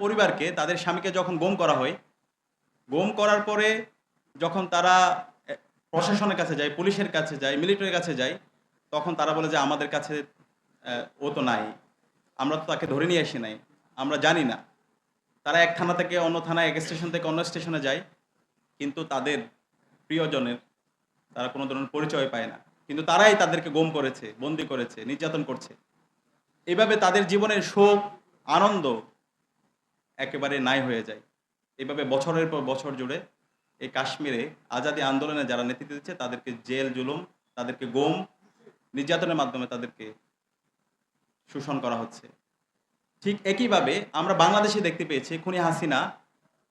পরিবারকে, তাদের স্বামীকে যখন গোম করা হয়, গোম করার পরে যখন তারা প্রশাসনের কাছে যায়, পুলিশের কাছে যায়, মিলিটারির কাছে যায়, তখন তারা বলে যে, আমাদের কাছে ও তো নাই। আমরা তো তাকে ধরে নিয়ে আসি নাই। আমরা জানি না। তারা এক থানা থেকে অন্য থানায়, এক স্টেশন থেকে অন্য স্টেশনে যায়, কিন্তু তাদের প্রিয়জনের, তারা কোনো ধরনের পরিচয় পায় না। কিন্তু তারাই তাদেরকে গোম করেছে, বন্দি করেছে, নির্যাতন করছে। এভাবে তাদের জীবনের সুখ, আনন্দ একেবারে নাই হয়ে যায়। এভাবে বছরের পর বছর জুড়ে এই কাশ্মীরে আজাদি আন্দোলনে যারা নেতৃত্ব দিচ্ছে, তাদেরকে জেল, জুলুম, তাদেরকে গুম, নির্যাতনের মাধ্যমে তাদেরকে শোষণ করা হচ্ছে। ঠিক একইভাবে আমরা বাংলাদেশে দেখতে পেয়েছি, খুনি হাসিনা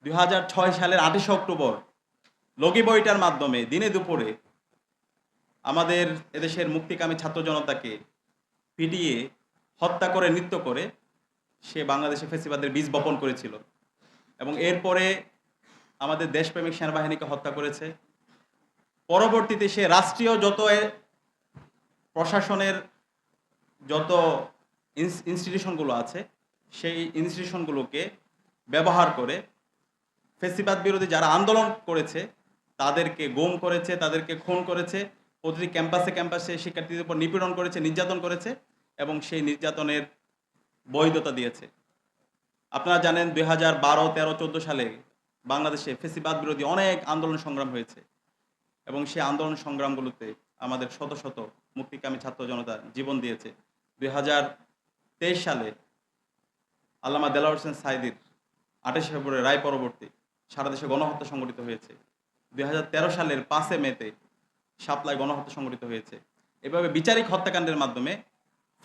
দুই হাজার ছয় সালের আঠাশে অক্টোবর লগি বইটার মাধ্যমে দিনে দুপুরে আমাদের এদেশের মুক্তিকামী ছাত্র জনতাকে পিটিয়ে হত্যা করে, নৃত্য করে সে বাংলাদেশে ফেসিবাদের বীজ বপন করেছিল। এবং এরপরে আমাদের দেশপ্রেমিক সেনাবাহিনীকে হত্যা করেছে। পরবর্তীতে সে রাষ্ট্রীয় যত প্রশাসনের যত ইনস- ইনস্টিটিউশনগুলো আছে, সেই ইনস্টিটিউশনগুলোকে ব্যবহার করে ফেসিবাদ বিরোধী যারা আন্দোলন করেছে, তাদেরকে গুম করেছে, তাদেরকে খুন করেছে, প্রতিটি ক্যাম্পাসে ক্যাম্পাসে শিক্ষার্থীদের উপর নিপীড়ন করেছে, নির্যাতন করেছে এবং সেই নির্যাতনের বৈধতা দিয়েছে। আপনারা জানেন দুই হাজার বারো, তেরো, চোদ্দ সালে বাংলাদেশে ফেসিবাদ বিরোধী অনেক আন্দোলন সংগ্রাম হয়েছে এবং সেই আন্দোলন সংগ্রামগুলোতে আমাদের শত শত মুক্তিকামী ছাত্র জনতা জীবন দিয়েছে। দুই হাজার তেইশ সালে আল্লামা দেলাওয়ার হোসেন সাইদির আঠাশে ফেব্রুয়ারি রায় পরবর্তী সারা দেশে গণহত্যা সংঘটিত হয়েছে। দুই হাজার তেরো সালের পাঁচে মেতে সাপ্লাই গণহত্যা সংঘটিত হয়েছে। এভাবে বিচারিক হত্যাকাণ্ডের মাধ্যমে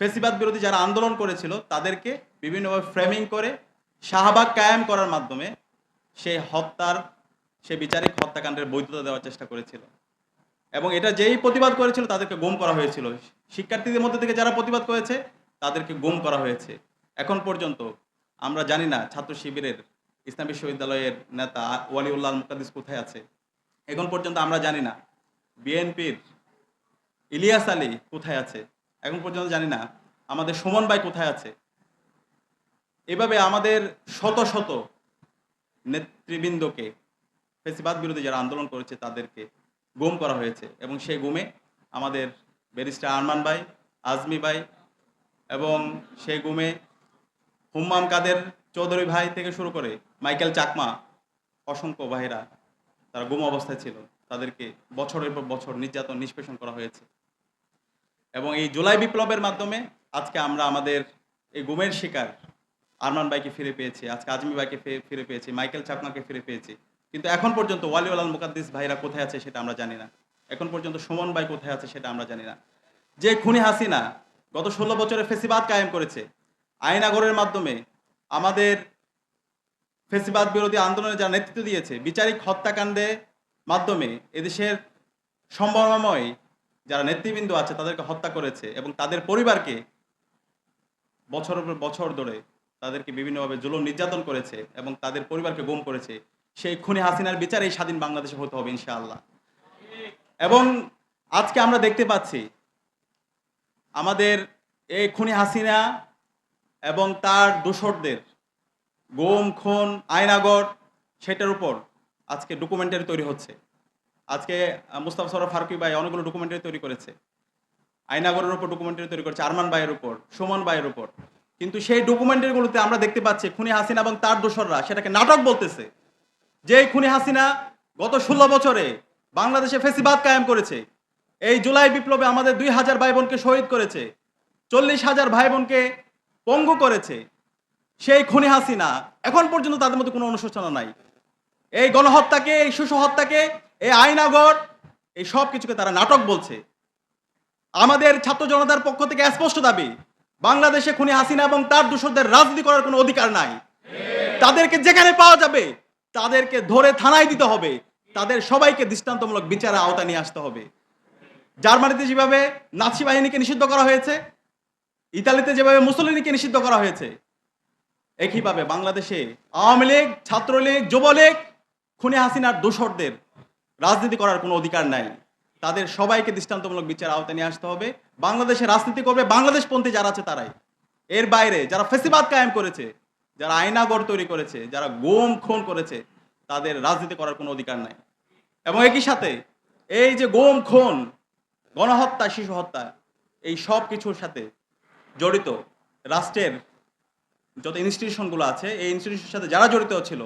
ফেসিবাদ বিরোধী যারা আন্দোলন করেছিল, তাদেরকে বিভিন্নভাবে ফ্রেমিং করে শাহবাগ কায়েম করার মাধ্যমে সেই হত্যার সে বিচারিক হত্যাকাণ্ডের বৈধতা দেওয়ার চেষ্টা করেছিল। এবং এটা যেই প্রতিবাদ করেছিল, তাদেরকে গুম করা হয়েছিল। শিক্ষার্থীদের মধ্যে থেকে যারা প্রতিবাদ করেছে, তাদেরকে গুম করা হয়েছে। এখন পর্যন্ত আমরা জানি না ছাত্র শিবিরের, ইসলাম বিশ্ববিদ্যালয়ের নেতা ওয়ালিউল্লাহ মুকাদ্দিস কোথায় আছে। এখন পর্যন্ত আমরা জানি না। বিএনপির ইলিয়াস আলী কোথায় আছে? এখন পর্যন্ত জানি না, আমাদের সুমন ভাই কোথায় আছে? এভাবে আমাদের শত শত নেতৃবৃন্দকে, ফেসিবাদ বিরোধী যারা আন্দোলন করেছে তাদেরকে গুম করা হয়েছে এবং সেই গুমে আমাদের ব্যারিস্টার আরমান ভাই, আজমি ভাই এবং সেই গুমে হুম্মাম কাদের চৌধুরী ভাই থেকে শুরু করে মাইকেল চাকমা, অসংখ্য ভাইরা তারা গুম অবস্থায় ছিল। তাদেরকে বছরের পর বছর নির্যাতন, নিষ্পেষণ করা হয়েছে। এবং এই জুলাই বিপ্লবের মাধ্যমে আজকে আমরা আমাদের এই গুমের শিকার আরমান ভাইকে ফিরে পেয়েছি, আজকে আজমি ভাইকে ফিরে পেয়েছি, মাইকেল চাকমাকে ফিরে পেয়েছি। কিন্তু এখন পর্যন্ত ওয়ালিউল মুকাদ্দিস ভাইরা কোথায় আছে সেটা আমরা জানি না। এখন পর্যন্ত সুমন ভাই কোথায় আছে সেটা আমরা জানি না। যে খুনি হাসিনা গত ষোলো বছরে ফেসিবাদ কায়েম করেছে, আইনাগরের মাধ্যমে আমাদের ফেসিবাদ বিরোধী আন্দোলনে যারা নেতৃত্ব দিয়েছে, বিচারিক হত্যাকাণ্ডে মাধ্যমে এদেশের সম্ভাবনাময় যারা নেতৃবৃন্দ আছে তাদেরকে হত্যা করেছে এবং তাদের পরিবারকে বছরের পর বছর ধরে তাদেরকে বিভিন্নভাবে জুলুম নির্যাতন করেছে এবং তাদের পরিবারকে গুম করেছে। সেই খুনি হাসিনার বিচার এই স্বাধীন বাংলাদেশে হতে হবে ইনশাআল্লাহ। এবং আজকে আমরা দেখতে পাচ্ছি, আমাদের এই খুনি হাসিনা এবং তার দোসরদের গোম, খুন আয়নাগর সেটার উপর আজকে ডকুমেন্টারি তৈরি হচ্ছে। আজকে মুস্তাফা সরফ ফারুকি ভাই অনেকগুলো ডকুমেন্টারি তৈরি করেছে। আয়নাগরের উপর ডকুমেন্টারি তৈরি করেছে, আরমান ভাইয়ের উপর, সুমন ভাইয়ের উপর। কিন্তু সেই ডকুমেন্টারিগুলোতে আমরা দেখতে পাচ্ছি খুনি হাসিনা এবং তার দোসররা সেটাকে নাটক বলতেছে। যে খুনি হাসিনা গত ষোলো বছরে বাংলাদেশে ফেসিবাদ কায়েম করেছে। এই জুলাই বিপ্লবে আমাদের দুই হাজার ভাই বোনকে শহীদ করেছে, চল্লিশ হাজার ভাই বোনকে পঙ্গু করেছে। সেই খুনি হাসিনা এখন পর্যন্ত তাদের মধ্যে কোনো অনুশোচনা নাই। এই গণহত্যাকে, এই শিশু হত্যাকে এই আইনাগর, এই সব কিছুকে তারা নাটক বলছে। আমাদের ছাত্র জনতার পক্ষ থেকে স্পষ্ট দাবি, বাংলাদেশে খুনি হাসিনা এবং তার দূষরদের রাজনীতি করার কোনো অধিকার নাই। তাদেরকে যেখানে পাওয়া যাবে, তাদেরকে ধরে থানায় দিতে হবে। তাদের সবাইকে দৃষ্টান্তমূলক বিচারে আওতা নিয়ে আসতে হবে। জার্মানিতে যেভাবে নাৎসি বাহিনীকে নিষিদ্ধ করা হয়েছে, ইতালিতে যেভাবে মুসলিনীকে নিষিদ্ধ করা হয়েছে, একইভাবে বাংলাদেশে আওয়ামী লীগ, ছাত্রলীগ, যুবলীগ, খুনে হাসিনার দোসরদের রাজনীতি করার কোনো অধিকার নাই। তাদের সবাইকে দৃষ্টান্তমূলক বিচার আওতায় নিয়ে আসতে হবে। বাংলাদেশে রাজনীতি করবে বাংলাদেশপন্থী যারা আছে তারাই। এর বাইরে যারা ফেসিবাদ কায়েম করেছে, যারা আয়নাগর তৈরি করেছে, যারা গোম খুন করেছে, তাদের রাজনীতি করার কোনো অধিকার নাই। এবং একই সাথে এই যে গোম খুন, গণহত্যা, শিশু হত্যা, এই সব কিছুর সাথে জড়িত রাষ্ট্রের যত ইনস্টিটিউশনগুলো আছে, এই ইনস্টিটিউশনের সাথে যারা জড়িত ছিল,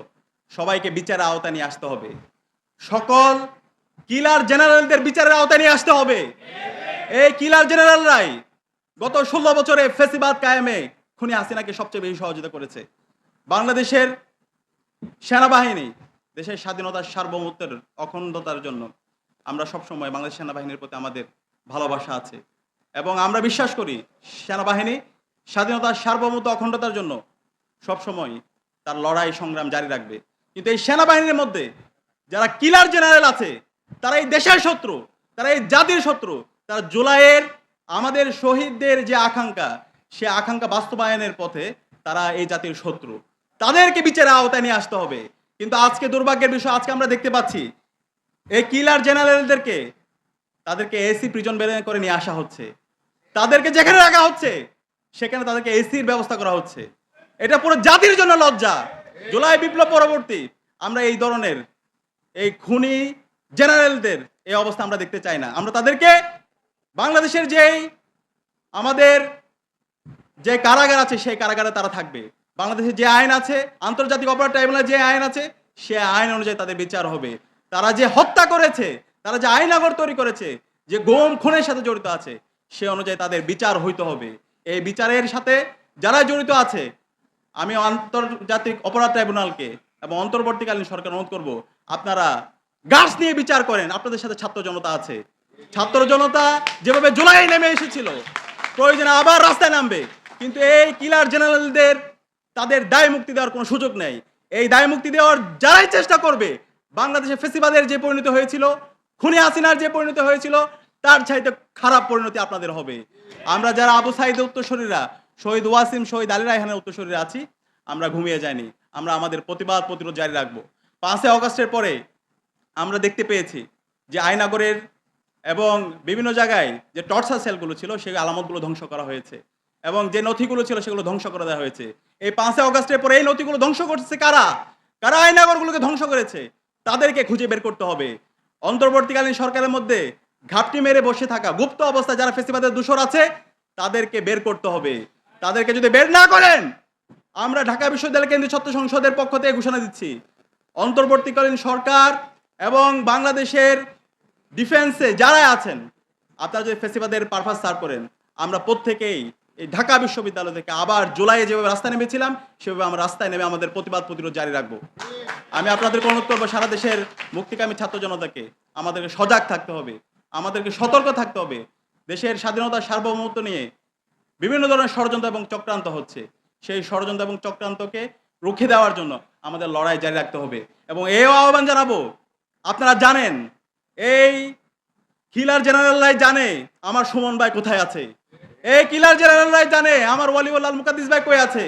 সবাইকে বিচারের আওতায় নিয়ে আসতে হবে। সকল কিলার জেনারেলদের বিচারের আওতায় নিয়ে আসতে হবে। এই কিলার জেনারেলরাই গত ষোলো বছরে ফেসিবাদ কায়েমে খুনি হাসিনাকে সবচেয়ে বেশি সহযোগিতা করেছে। বাংলাদেশের সেনাবাহিনী দেশের স্বাধীনতার সার্বভৌমত্বের অখণ্ডতার জন্য আমরা সবসময় বাংলাদেশ সেনাবাহিনীর প্রতি আমাদের ভালোবাসা আছে। এবং আমরা বিশ্বাস করি সেনাবাহিনী স্বাধীনতার সার্বভৌমত্ব অখণ্ডতার জন্য সবসময় তার লড়াই সংগ্রাম জারি রাখবে। কিন্তু এই সেনাবাহিনীর মধ্যে যারা কিলার জেনারেল আছে, তারা এই দেশের শত্রু, তারা এই জাতির শত্রু, তারা জুলাইয়ের আমাদের শহীদদের যে আকাঙ্ক্ষা, সে আকাঙ্ক্ষা বাস্তবায়নের পথে তারা এই জাতির শত্রু। তাদেরকে বিচারের আওতায় নিয়ে আসতে হবে। কিন্তু আজকে দুর্ভাগ্যের বিষয়, আজকে আমরা দেখতে পাচ্ছি, এই কিলার জেনারেলদেরকে তাদেরকে এসি প্রিজন বের করে নিয়ে আসা হচ্ছে। তাদেরকে যেখানে রাখা হচ্ছে, সেখানে তাদেরকে এসির ব্যবস্থা করা হচ্ছে। এটা পুরো জাতির জন্য লজ্জা। জুলাই বিপ্লব পরবর্তী, আমরা এই ধরনের এই খুনি জেনারেলদের এই অবস্থা আমরা দেখতে চাই না। আমরা তাদেরকে বাংলাদেশের যেই আমাদের যে কারাগার আছে, সেই কারাগারে তারা থাকবে। বাংলাদেশের যে আইন আছে, আন্তর্জাতিক অপরাধ ট্রাইব্যুনাল যে আইন আছে, সে আইন অনুযায়ী তাদের বিচার হবে। তারা যে হত্যা করেছে, তারা যে আইনাগর তৈরি করেছে, যে গোম খুনের সাথে জড়িত আছে, সে অনুযায়ী তাদের বিচার হইতে হবে। এই বিচারের সাথে যারা জড়িত আছে, আমি আন্তর্জাতিক অপরাধ ট্রাইব্যুনালকে এবং অন্তর্বর্তীকালীন সরকার অনুরোধ করব, আপনারা গাছ নিয়ে বিচার করেন, আপনাদের সাথে ছাত্র জনতা আছে। ছাত্র জনতা যেভাবে জুলাই নেমে এসেছিল, প্রয়োজনে আবার রাস্তায় নামবে, কিন্তু এই কিলার জেনারেলদের, তাদের দায় মুক্তি দেওয়ার কোনো সুযোগ নেই। এই দায় মুক্তি দেওয়ার যারাই চেষ্টা করবে, বাংলাদেশে ফেসিবাদের যে পরিণতি হয়েছিল, খুনি হাসিনার যে পরিণতি হয়েছিল, তার চাইতে খারাপ পরিণতি আপনাদের হবে। আমরা যারা আবু সাইদের উত্তরসূরিরা, শহীদ ওয়াসিম, শহীদ আলী রায়হানের উত্তরসূরিরা আছি, আমরা ঘুমিয়ে যাইনি। আমরা আমাদের প্রতিবাদ প্রতিরোধ জারি রাখব। পাঁচই অগস্টের পরে আমরা দেখতে পেয়েছি যে আয়নাগরের এবং বিভিন্ন জায়গায় যে টর্চার সেলগুলো ছিল, সেই আলামতগুলো ধ্বংস করা হয়েছে এবং যে নথিগুলো ছিল, সেগুলো ধ্বংস করে দেওয়া হয়েছে। এই পাঁচই অগস্টের পরে এই নথিগুলো ধ্বংস করছে কারা? কারা আয়নাগরগুলোকে ধ্বংস করেছে? তাদেরকে খুঁজে বের করতে হবে। অন্তর্বর্তীকালীন সরকারের মধ্যে ঘাপটি মেরে বসে থাকা গুপ্ত অবস্থায় যারা ফেসিবাদের দূষর আছে, তাদেরকে বের করতে হবে। তাদেরকে যদি বের না করেন আমরা ঢাকা বিশ্ববিদ্যালয় কেন্দ্রীয় ছাত্র সংসদের পক্ষ থেকে ঘোষণা দিচ্ছি। অন্তর্বর্তীকালীন সরকার এবং বাংলাদেশের ডিফেন্সে যারা আছেন, আপনারা যদি ফেসিবাদের পারপাস সার করেন, আমরা প্রত্যেকেই এই ঢাকা বিশ্ববিদ্যালয় থেকে আবার জুলাইয়ে যেভাবে রাস্তায় নেমেছিলাম, সেভাবে আমরা রাস্তায় নেমে আমাদের প্রতিবাদ প্রতিরোধ জারি রাখব। আমি আপনাদেরকে অনুরোধ করব, সারা দেশের মুক্তিকামী ছাত্র জনতাকে আমাদেরকে সজাগ থাকতে হবে, আমাদেরকে সতর্ক থাকতে হবে। দেশের স্বাধীনতার সার্বভৌমত্ব নিয়ে বিভিন্ন ধরনের ষড়যন্ত্র এবং চক্রান্ত হচ্ছে। সেই ষড়যন্ত্র এবং চক্রান্তকে রুখে দেওয়ার জন্য আমাদের লড়াই জারি রাখতে হবে। এবং এও আহ্বান জানাব, আপনারা জানেন, এই কিলার জেনারেলরাই জানে আমার সুমন ভাই কোথায় আছে। এই কিলার জেনারেলরাই জানে আমার ওয়ালিউল্লাহ মুকাদ্দিস ভাই কই আছে।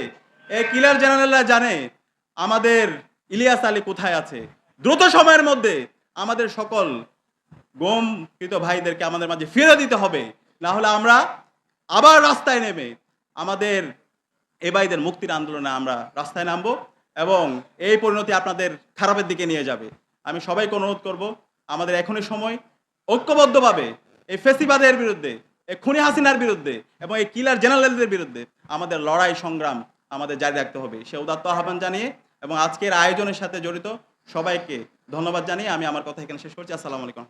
এই কিলার জেনারেলরা জানে আমাদের ইলিয়াস আলী কোথায় আছে। দ্রুত সময়ের মধ্যে আমাদের সকল গমকৃত ভাইদেরকে আমাদের মাঝে ফিরে দিতে হবে। না হলে আমরা আবার রাস্তায় নেমে আমাদের এ ভাইদের মুক্তির আন্দোলনে আমরা রাস্তায় নামবো এবং এই পরিণতি আপনাদের খারাপের দিকে নিয়ে যাবে। আমি সবাইকে অনুরোধ করব, আমাদের এখনই সময়। ঐক্যবদ্ধভাবে এই ফেসিবাদের বিরুদ্ধে, এই খুনি হাসিনার বিরুদ্ধে এবং এই কিলার জেনারেলদের বিরুদ্ধে আমাদের লড়াই সংগ্রাম আমাদের জারি রাখতে হবে। সে উদাত্ত আহ্বান জানিয়ে এবং আজকের আয়োজনের সাথে জড়িত সবাইকে ধন্যবাদ জানিয়ে আমি আমার কথা এখানে শেষ করছি। আসসালামু আলাইকুম